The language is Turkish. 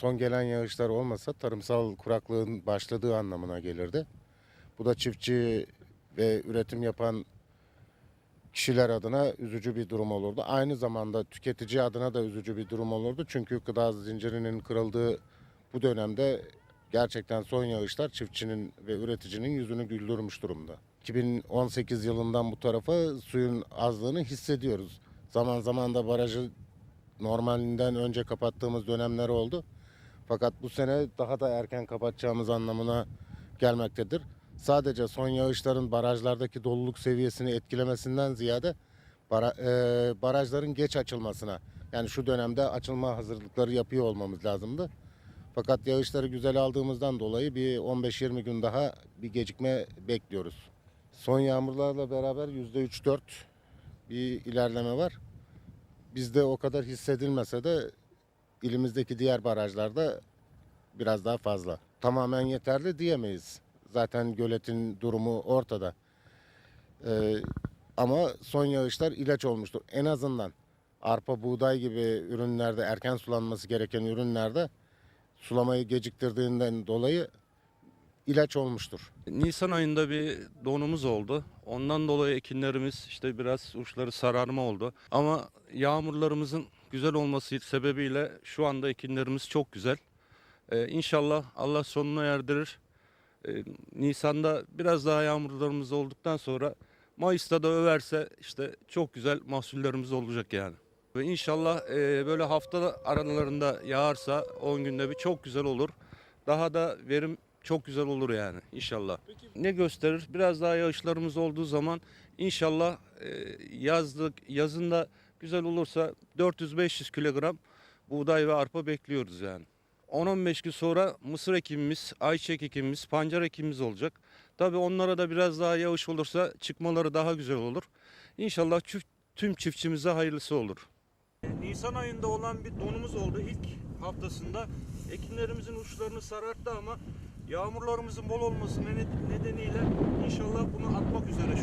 son gelen yağışlar olmasa tarımsal kuraklığın başladığı anlamına gelirdi. Bu da çiftçi ve üretim yapan kişiler adına üzücü bir durum olurdu. Aynı zamanda tüketici adına da üzücü bir durum olurdu. Çünkü gıda zincirinin kırıldığı bu dönemde gerçekten son yağışlar çiftçinin ve üreticinin yüzünü güldürmüş durumda. 2018 yılından bu tarafa suyun azlığını hissediyoruz. Zaman zaman da barajı normalinden önce kapattığımız dönemler oldu. Fakat bu sene daha da erken kapatacağımız anlamına gelmektedir. Sadece son yağışların barajlardaki doluluk seviyesini etkilemesinden ziyade bara- e, barajların geç açılmasına yani şu dönemde açılma hazırlıkları yapıyor olmamız lazımdı. Fakat yağışları güzel aldığımızdan dolayı bir 15-20 gün daha bir gecikme bekliyoruz. Son yağmurlarla beraber %3-4 bir ilerleme var. Bizde o kadar hissedilmese de ilimizdeki diğer barajlarda biraz daha fazla. Tamamen yeterli diyemeyiz. Zaten göletin durumu ortada. Ee, ama son yağışlar ilaç olmuştur. En azından arpa, buğday gibi ürünlerde erken sulanması gereken ürünlerde sulamayı geciktirdiğinden dolayı ilaç olmuştur. Nisan ayında bir donumuz oldu. Ondan dolayı ekinlerimiz işte biraz uçları sararma oldu. Ama yağmurlarımızın güzel olması sebebiyle şu anda ekinlerimiz çok güzel. Ee, inşallah Allah sonuna erdirir. Ee, Nisan'da biraz daha yağmurlarımız olduktan sonra Mayıs'ta da överse işte çok güzel mahsullerimiz olacak yani. Ve inşallah e, böyle hafta aralarında yağarsa 10 günde bir çok güzel olur. Daha da verim çok güzel olur yani inşallah. Ne gösterir? Biraz daha yağışlarımız olduğu zaman inşallah e, yazlık yazında güzel olursa 400-500 kilogram buğday ve arpa bekliyoruz yani. 10-15 gün sonra mısır ekimimiz, ayçiçek ekimimiz, pancar ekimimiz olacak. Tabii onlara da biraz daha yağış olursa çıkmaları daha güzel olur. İnşallah çift, tüm çiftçimize hayırlısı olur. Nisan ayında olan bir donumuz oldu ilk haftasında. Ekinlerimizin uçlarını sararttı ama yağmurlarımızın bol olması ned- nedeniyle inşallah bunu atmak üzere.